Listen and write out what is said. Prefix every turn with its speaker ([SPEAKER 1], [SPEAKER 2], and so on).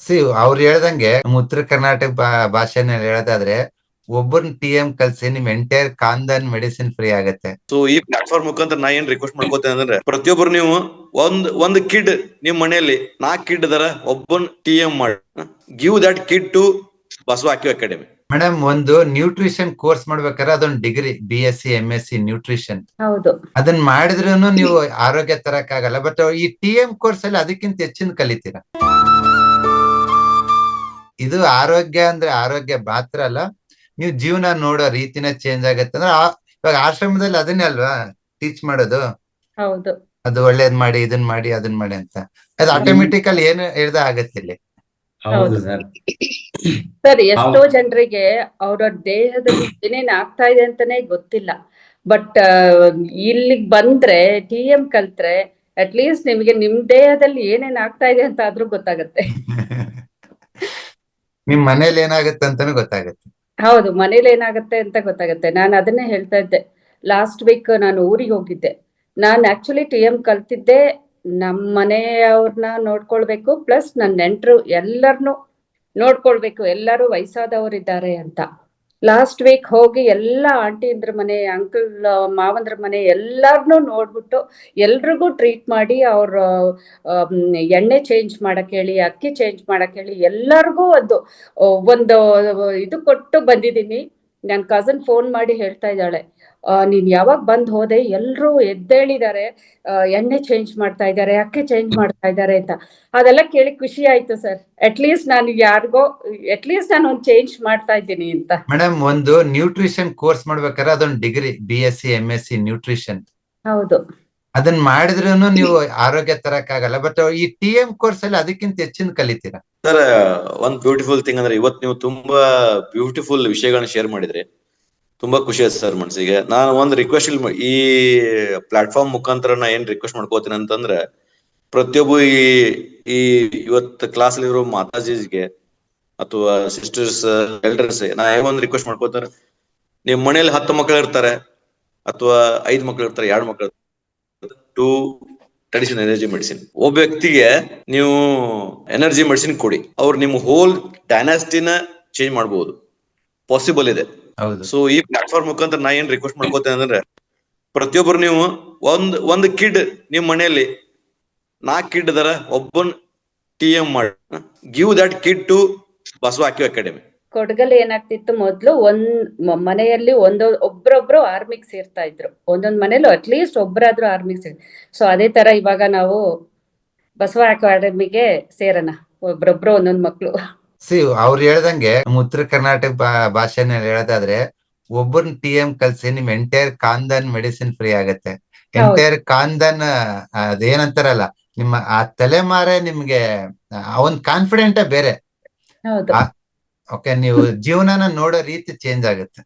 [SPEAKER 1] C ಅವ್ರು ಹೇಳ್ದಂಗೆ ನಮ್ಮ ಉತ್ತರ ಕರ್ನಾಟಕ ಭಾಷೆನಲ್ಲಿ ಹೇಳೋದಾದ್ರೆ ಒಬ್ಬರು ಟಿ ಎಂ ಕಲ್ಸಿ ನಿಮ್ ಎಂಟೈರ್ ಕಾಂದನ್ ಮೆಡಿಸಿನ್ ಫ್ರೀ ಆಗತ್ತೆ.
[SPEAKER 2] ಸೊ ಈ ಪ್ಲಾಟ್ಫಾರ್ಮ್ ಮುಖಾಂತರ ನಾ ಏನ್ ರಿಕ್ವೆಸ್ಟ್ ಮಾಡ್ಕೋತೇನೆ ಅಂದ್ರೆ ಪ್ರತಿಯೊಬ್ಬರು ನೀವು ಒಂದ್ ಒಂದ್ ಕಿಡ್ ನಿಮ್ ಮನೆಯಲ್ಲಿ ನಾಲ್ಕ್ ಕಿಡ್ ಅದರ ಒಬ್ಬನ್ ಟಿ ಎಂ ಮಾಡಿ give that kid to Basava hockey academy
[SPEAKER 1] madam ಒಂದು ನ್ಯೂಟ್ರಿಷನ್ ಕೋರ್ಸ್ ಮಾಡ್ಬೇಕಾದ್ರೆ ಅದೊಂದು degree B S C M S C nutrition
[SPEAKER 3] ಹೌದು.
[SPEAKER 1] ಅದನ್ನ ಮಾಡಿದ್ರೂನು ನೀವು ಆರೋಗ್ಯ ತರಕ್ ಆಗಲ್ಲ ಬಟ್ ಈ ಟಿ ಎಂ ಕೋರ್ಸ್ ಅಲ್ಲಿ ಅದಕ್ಕಿಂತ ಹೆಚ್ಚಿನ ಕಲಿತೀರಾ? ಇದು ಆರೋಗ್ಯ ಅಂದ್ರೆ ಆರೋಗ್ಯ ಮಾತ್ರ ಅಲ್ಲ ನೀವು ಜೀವನ ನೋಡೋ ರೀತಿನ ಚೇಂಜ್ ಆಗತ್ತೆ ಅಂದ್ರೆ ಆ- ಇವಾಗ ಆಶ್ರಮದಲ್ಲಿ ಅದನ್ನೇ ಅಲ್ವಾ ಟೀಚ್ ಮಾಡೋದು?
[SPEAKER 3] ಹೌದು.
[SPEAKER 1] ಅದು ಒಳ್ಳೇದ್ ಮಾಡಿ ಇದನ್ ಮಾಡಿ ಅದನ್ ಮಾಡಿ ಅಂತ. ಅದು ಆಟೋಮೆಟಿಕ್ ಅಲ್ಲಿ ಏನು ಹೇಳ್ದ ಆಗತ್ತೆ ಇಲ್ಲಿ?
[SPEAKER 4] ಹೌದು ಸರ್.
[SPEAKER 3] ಸರ್ ಎಷ್ಟೋ ಜನರಿಗೆ ಅವರ ದೇಹದಲ್ಲಿ ಏನೇನ್ ಆಗ್ತಾ ಇದೆ ಅಂತಾನೆ ಗೊತ್ತಿಲ್ಲ. ಬಟ್ ಇಲ್ಲಿಗ್ ಬಂದ್ರೆ ಟಿ ಎಂ ಕಲ್ತ್ರೆ ಅಟ್ ಲೀಸ್ಟ್ ನಿಮ್ಗೆ ನಿಮ್ ದೇಹದಲ್ಲಿ ಏನೇನ್ ಆಗ್ತಾ ಇದೆ ಅಂತ ಆದ್ರೂ ಗೊತ್ತಾಗತ್ತೆ.
[SPEAKER 1] ನಿಮ್ ಮನೇಲಿ ಏನಾಗುತ್ತೆ ಅಂತಾನು ಗೊತ್ತಾಗುತ್ತೆ.
[SPEAKER 3] ಹೌದು, ಮನೇಲಿ ಏನಾಗುತ್ತೆ ಅಂತ ಗೊತ್ತಾಗತ್ತೆ. ನಾನು ಅದನ್ನೇ ಹೇಳ್ತಾ ಇದ್ದೆ. ಲಾಸ್ಟ್ ವೀಕ್ ನಾನು ಊರಿಗೆ ಹೋಗಿದ್ದೆ. ನಾನು ಆಕ್ಚುಲಿ ಟಿ ಎಂ ಕಲ್ತಿದ್ದೆ. ನಮ್ಮ ಮನೆಯವ್ರನ್ನ ನೋಡ್ಕೊಳ್ಬೇಕು ಪ್ಲಸ್ ನನ್ನ ನೆಂಟರು ಎಲ್ಲರನ್ನು ನೋಡ್ಕೊಳ್ಬೇಕು. ಎಲ್ಲರೂ ವಯಸ್ಸಾದವರಿದ್ದಾರೆ ಅಂತ. ಲಾಸ್ಟ್ ವೀಕ್ ಹೋಗಿ ಎಲ್ಲ ಆಂಟಿಂದ್ರ ಮನೆ ಅಂಕಲ್ ಮಾವಂದ್ರ ಮನೆ ಎಲ್ಲರನ್ನೂ ನೋಡ್ಬಿಟ್ಟು ಎಲ್ರಿಗೂ ಟ್ರೀಟ್ ಮಾಡಿ ಅವ್ರ ಎಣ್ಣೆ ಚೇಂಜ್ ಮಾಡಕ್ ಹೇಳಿ ಅಕ್ಕಿ ಚೇಂಜ್ ಮಾಡಕ್ ಹೇಳಿ ಎಲ್ಲರಿಗೂ ಆ, ಒಂದು ಇದು ಕೊಟ್ಟು ಬಂದಿದ್ದೀನಿ. ನನ್ನ ಕಸನ್ ಫೋನ್ ಮಾಡಿ ಹೇಳ್ತಾ ಇದ್ದಾಳೆ ನೀನ್ ಯಾವಾಗ ಬಂದ್ ಹೋದೆ? ಎಲ್ರೂ ಎದ್ದೇಳಿದ್ದಾರೆ ಅಹ್ ಎಣ್ಣೆ ಚೇಂಜ್ ಮಾಡ್ತಾ ಇದ್ದಾರೆ ಅಕ್ಕೆ ಚೇಂಜ್ ಮಾಡ್ತಾ ಇದ್ದಾರೆ ಅಂತ. ಅದೆಲ್ಲ ಕೇಳಿ ಖುಷಿ ಆಯ್ತು ಸರ್ ಅಟ್ ಲೀಸ್ಟ್ ನಾನು ಯಾರಿಗೋ ಅಟ್ ಲೀಸ್ಟ್ ನಾನು ಒಂದು ಚೇಂಜ್ ಮಾಡ್ತಾ ಇದ್ದೀನಿ ಅಂತ.
[SPEAKER 1] ಮೇಡಮ್ ಒಂದು ನ್ಯೂಟ್ರಿಷನ್ ಕೋರ್ಸ್ ಮಾಡ್ಬೇಕಾದ್ರೆ ಅದೊಂದು degree B S C M S C nutrition
[SPEAKER 3] ಹೌದು.
[SPEAKER 1] ಅದನ್ನ ಮಾಡಿದ್ರೂ ನೀವು ಆರೋಗ್ಯ ತರಕ್ ಆಗಲ್ಲ ಬಟ್ ಈ ಟಿ ಎಂ ಕೋರ್ಸ್ ಅಲ್ಲಿ ಅದಕ್ಕಿಂತ ಹೆಚ್ಚಿನ ಕಲಿತೀರಾ?
[SPEAKER 2] ಸರ್ ಒಂದ್ ಬ್ಯೂಟಿಫುಲ್ ಥಿಂಗ್ ಅಂದ್ರೆ ಇವತ್ ನೀವು ತುಂಬಾ ಬ್ಯೂಟಿಫುಲ್ ವಿಷಯಗಳನ್ನ ಶೇರ್ ಮಾಡಿದ್ರಿ. ತುಂಬಾ ಖುಷಿ ಆಯ್ತು ಸರ್ ಮನ್ಸಿಗೆ. ನಾನು ಒಂದ್ ರಿಕ್ವೆಸ್ಟ್ ಇಲ್ಲಿ ಈ ಪ್ಲಾಟ್ಫಾರ್ಮ್ ಮುಖಾಂತರ ನಾ ಏನ್ ರಿಕ್ವೆಸ್ಟ್ ಮಾಡ್ಕೋತೀನಿ ಅಂತಂದ್ರೆ ಪ್ರತಿಯೊಬ್ಬ ಈ ಈ ಇವತ್ತು ಕ್ಲಾಸ್ ಇರೋ ಮಾತಾಜಿಗೆ ಅಥವಾ ಸಿಸ್ಟರ್ಸ್ ಎಲ್ಡರ್ಸ್ ನಾ ಏನ್ ಒಂದ್ ರಿಕ್ವೆಸ್ಟ್ ಮಾಡ್ಕೋತಾರೆ ನಿಮ್ ಮನೇಲಿ ಹತ್ತು ಮಕ್ಕಳು ಇರ್ತಾರೆ ಅಥವಾ ಐದ್ ಮಕ್ಕಳು ಇರ್ತಾರೆ ಎರಡು ಮಕ್ಕಳು ಟು ಟ್ರೆಡಿಷನಲ್ ಎನರ್ಜಿ ಮೆಡಿಸಿನ್ ಒಬ್ಬ ವ್ಯಕ್ತಿಗೆ ನೀವು ಎನರ್ಜಿ ಮೆಡಿಸಿನ್ ಕೊಡಿ. ಅವ್ರು ನಿಮ್ಮ ಹೋಲ್ ಡೈನಾಸ್ಟಿನ ಚೇಂಜ್ ಮಾಡಬಹುದು ಪಾಸಿಬಲ್ ಇದೆ. ಸೊ ಈ ಪ್ಲಾಟ್ಫಾರ್ಮ್ ಮುಖಾಂತರ ನಾ ಏನ್ ರಿಕ್ವೆಸ್ಟ್ ಮಾಡ್ಕೋತೇನೆ ಅಂದ್ರೆ ಪ್ರತಿಯೊಬ್ಬರು ನೀವು ಒಂದ್ ಒಂದ್ ಕಿಡ್ ನಿಮ್ ಮನೆಯಲ್ಲಿ ನಾಲ್ಕು ಕಿಡ್ ಅದರ ಒಬ್ಬನ್ ಟಿ ಎಂ ಮಾಡಿ give that kid to Basava ಅಕ್ಯೂ academy
[SPEAKER 3] ಕೊಡಗಲ್ಲಿ ಏನಾಗ್ತಿತ್ತು ಮೊದ್ಲು ಒಂದ್ ಮನೆಯಲ್ಲಿ ಒಂದೊ ಒಬ್ರೊಬ್ರು ಆರ್ಮಿಗ್ ಸೇರ್ತಾ ಇದ್ರು. ಒಂದೊಂದ್ ಮನೇಲಿ ಅಟ್ಲೀಸ್ಟ್ ಒಬ್ರಾದ್ರೂ ಆರ್ಮಿಗ್ ಸೇರ್ ಸೊ ಅದೇ ತರ ಇವಾಗ ನಾವು ಬಸವ ಅಕಾಡೆಮಿಗೆ ಸೇರೋಣ. ಒಬ್ರೊಬ್ರು ಒಂದೊಂದ್ ಮಕ್ಳು.
[SPEAKER 1] ಸಿ ಅವ್ರು ಹೇಳ್ದಂಗೆ ನಮ್ಮ ಉತ್ತರ ಕರ್ನಾಟಕ ಭಾಷೆನ ಭಾಷೆನಲ್ಲಿ ಹೇಳೋದಾದ್ರೆ ಒಬ್ಬನ್ ಟಿ ಎಂ ಕಲ್ಸಿ ನಿಮ್ ಎಂಟೈರ್ ಕಾಂದನ್ ಮೆಡಿಸಿನ್ ಫ್ರೀ ಆಗತ್ತೆ. ಎಂಟೈರ್ ಕಾಂದನ್ ಅದೇನಂತಾರಲ್ಲ ನಿಮ್ಮ ಆ ತಲೆಮಾರೆ ನಿಮ್ಗೆ ಅವನ್ ಕಾನ್ಫಿಡೆಂಟ್ ಬೇರೆ. ಓಕೆ ನೀವು ಜೀವನನ ನೋಡೋ ರೀತಿ ಚೇಂಜ್ ಆಗುತ್ತೆ.